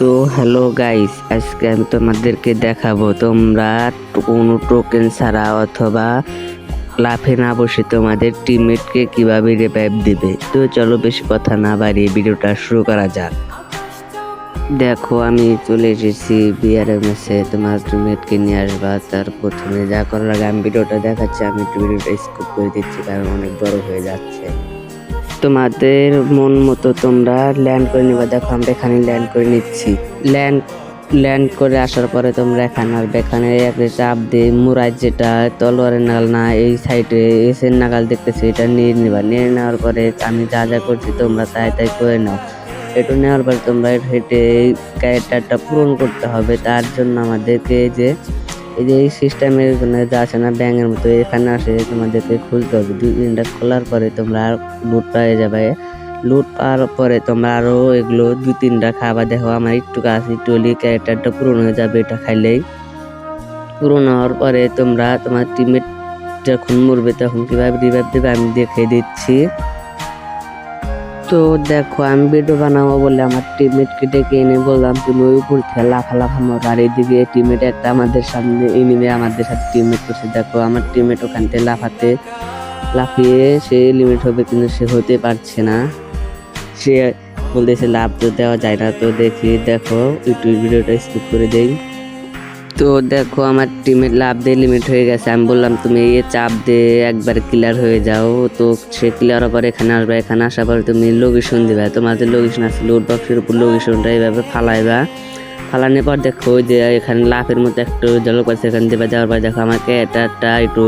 তো hello guys, আজকে আমি তোমাদেরকে দেখাবো তোমরা কোনো টোকেন ছাড়া অথবা লাফে না বসে তোমাদের টিমমেটকে কীভাবে রিভাইভ দিবে। তো চলো বেশি কথা না বাড়িয়ে ভিডিওটা শুরু করা যাক। দেখো, আমি চলে এসেছি বিআরএমএসে তোমার টিমমেটকে নিয়ে আসবা। তার প্রথমে যা করার আগে আমি ভিডিওটা দেখাচ্ছি, আমি একটু ভিডিওটা স্কিপ করে দিচ্ছি, কারণ অনেক বড় হয়ে যাচ্ছে। তোমাদের মন মতো তোমরা ল্যান্ড করে নিবা। দেখো, আমরা এখানে ল্যান্ড করে নিচ্ছি। ল্যান্ড ল্যান্ড করে আসার পরে তোমরা এখানে আর এখানে একটা চাপ দিয়ে মুরাই যেটা, তলোয়ারের নাগাল না, এই সাইডে এসের নাগাল দেখতেছি, এটা নিয়ে নিবা। নিয়ে নেওয়ার পরে আমি যা যা করছি, তোমরা তাই তাই করে নাও। এটা নেওয়ার পরে তোমরা হেঁটে এই ক্যারেক্টারটা পূরণ করতে হবে। তার জন্য আমাদেরকে যে এই যে এই সিস্টেমের যা আছে না ব্যাঙের মতো, এখানে আসে তোমাদেরকে খুলতে হবে। দুই তিনটা খোলার পরে তোমরা লুট পেয়ে যাবে। লুট পাওয়ার পরে তোমরা আরও এগুলো দুই তিনটা খাবার দেখো। আমার একটু কাছে হলে ক্যারেক্টারটা পূরণ হয়ে যাবে এটা খাইলেই। পূরণ হওয়ার পরে তোমরা তোমার টিমমেট যখন মরবে তখন কীভাবে রিভাইভ দেবে আমি দেখে দিচ্ছি। তো দেখো, আমি ভিডিও বানাবো বলে আমার টিমমেটকে ডেকে এনে বললাম, তুমি ওই উপর থেকে লাফা লাফা মর। আর এইদিকে টিমমেট একটা আমাদের সামনে এনিমে আমাদের সাথে টিমমেট করছে। দেখো, আমার টিমমেট ওখান থেকে লাফাতে লাফিয়ে সে লিমিট হবে কিন্তু সে হতে পারছে না। সে বলতেছে লাভ তো দেওয়া যায় না। তো দেখি, দেখো ইউটিউব ভিডিওটা স্কিপ করে দেই। তো দেখো আমার টিমের লাভ দিয়ে লিমিট হয়ে গেছে। আমি বললাম, তুমি এ চাপ দিয়ে একবার ক্লিয়ার হয়ে যাও। তো সে ক্লিয়ার পরে এখানে আসবে, এখানে আসার পরে তুমি লোকেশন দিবে। তোমাদের লোকেশন আছে লোড বক্সের উপর লোকেশনটা এইভাবে ফালাইবা। ফালানোর পর দেখো ওই যে এখানে লাফের মতো একটু জল পাচ্ছে এখানে দেবে যাওয়ার পরে দেখো আমাকে এটা একটা একটু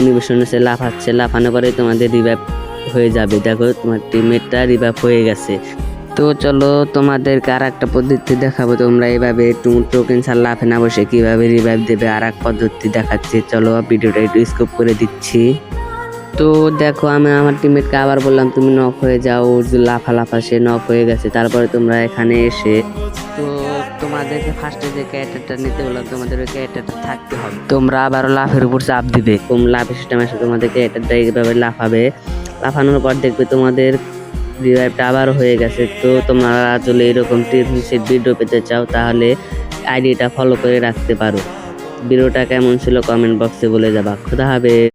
ইনিভেশন এসে লাফাচ্ছে। লাফানোর পরে তোমাদের রিভাইভ হয়ে যাবে। দেখো তোমার টিমমেটটা রিভাইভ হয়ে গেছে। তো চলো তোমাদেরকে আর একটা পদ্ধতি দেখাবো। তোমরা একটু টোকেন ছাড় লাফে না বসে কীভাবে রিভাইভ দেবে আর এক পদ্ধতি দেখাচ্ছি। চলো ভিডিওটা একটু স্কোপ করে দিচ্ছি। তো দেখো আমি আমার টিমমেটকে আবার বললাম, তুমি নক হয়ে যাও লাফা লাফা সে নক হয়ে গেছে। তারপরে তোমরা এখানে এসে তো তোমাদেরকে ফার্স্টে যে ক্যারেক্টারটা নিতে বললাম, তোমাদের ওই ক্যারেক্টারটা থাকতে হবে। তোমরা আবারও লাফের উপর চাপ দিবে। কম লাফের সিস্টেম এসে তোমাদের ক্যারেক্টারটা এইভাবে লাফাবে। লাফানোর পর দেখবে তোমাদের রিভাইভটা আবার হয়ে গেছে। তো তোমরা আসলে এরকম টিপসের ভিডিও পেতে চাও, তাহলে আইডিটা ফলো করে রাখতে পারো। ভিডিওটা কেমন ছিল কমেন্ট বক্সে বলে যাবা। খোদা হবে